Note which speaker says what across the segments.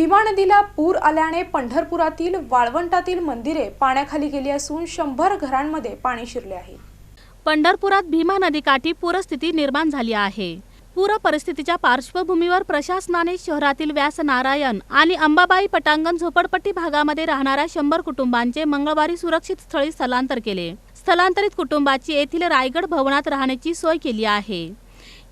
Speaker 1: भीमा नदीला पूर आल्याने पंढरपुरातील वाळवंटातील मंदिरे पाण्याखाली गेली असून शंभर घरांमध्ये पाणी शिरले आहे.
Speaker 2: पंढरपुरात भीमा नदीकाठी पूरस्थिती निर्माण झाली आहे. पूर परिस्थितीच्या पार्श्वभूमीवर प्रशासनाने शहरातील व्यास नारायण आणि अंबाबाई पटांगण झोपडपट्टी भागामध्ये राहणाऱ्या शंभर कुटुंबांचे मंगळवारी सुरक्षित स्थळी स्थलांतर केले. स्थलांतरित कुटुंबाची येथील रायगड भवनात राहण्याची सोय केली आहे.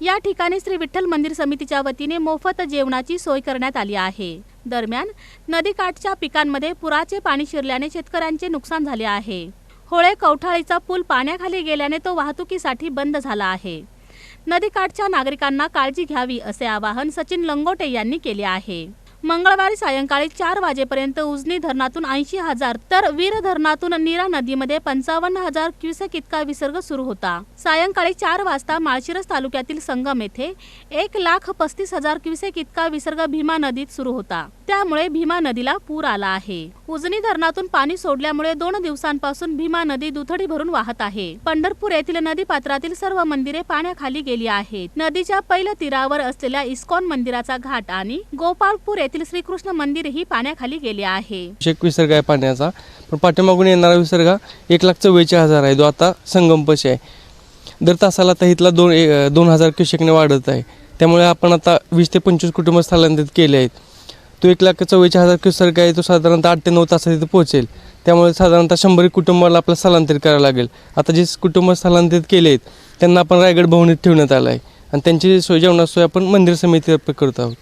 Speaker 2: या ठिकाणी श्री विठ्ठल मंदिर समितीच्या वतीने मोफत जेवणाची सोय करण्यात आली आहे. दरम्यान नदीकाठच्या पिकांमध्ये पुराचे पाणी शिरल्याने शेतकऱ्यांचे नुकसान झाले आहे. होळे कवठाळीचा पूल पाण्याखाली गेल्याने तो वाहतुकीसाठी बंद झाला आहे. नदीकाठच्या नागरिकांना काळजी घ्यावी असे आवाहन सचिन लंगोटे यांनी केले आहे. मंगळवारी सायंकाळी चार वाजेपर्यंत उजनी धरणातून ऐंशी हजार तर वीर धरणातून नीरा नदीमध्ये पंचावन्न हजार क्युसेक इतका विसर्ग सुरू होता. सायंकाळी चार वाजता माळशिरस तालुक्यातील संगम येथे एक लाख पस्तीस हजार क्युसेक इतका विसर्ग भीमा नदीत सुरू होता. त्यामुळे भीमा नदीला पूर आला आहे. उजनी धरणातून पाणी सोडल्यामुळे दोन दिवसांपासून भीमा नदी दुथडी भरून वाहत आहे. पंढरपूर येथील नदी पात्रातील सर्व मंदिरे पाण्याखाली गेली आहेत. नदीच्या पहिल्या तीरावर असलेल्या इस्कॉन मंदिराचा घाट आणि गोपाळपूर येथील श्रीकृष्ण मंदिर ही पाण्याखाली गेले आहे.
Speaker 3: एक विसर्ग आहे पाण्याचा. पण पाठीमागून येणारा विसर्ग एक लाख चव्वेचाळीस हजार आहे. जो आता संगमपशी आहे. दर तासाला तर इथला दोन दोन हजार क्युसेकने वाढत आहे. त्यामुळे आपण आता वीस ते पंचवीस कुटुंब स्थलांतरित केले आहेत. तो एक लाख चव्वेचाळीस हजार क्युसर्ग आहे तो साधारणतः आठ ते नऊ तासात तिथे पोहोचेल. त्यामुळे साधारणतः शंभर एक कुटुंबाला आपल्याला स्थलांतरित करावं लागेल. आता जे कुटुंब स्थलांतरित केले आहेत त्यांना आपण रायगड भवनीत ठेवण्यात आलं आहे आणि त्यांची सोय जेवणासोय आपण मंदिर समितीतर्फे करत आहोत.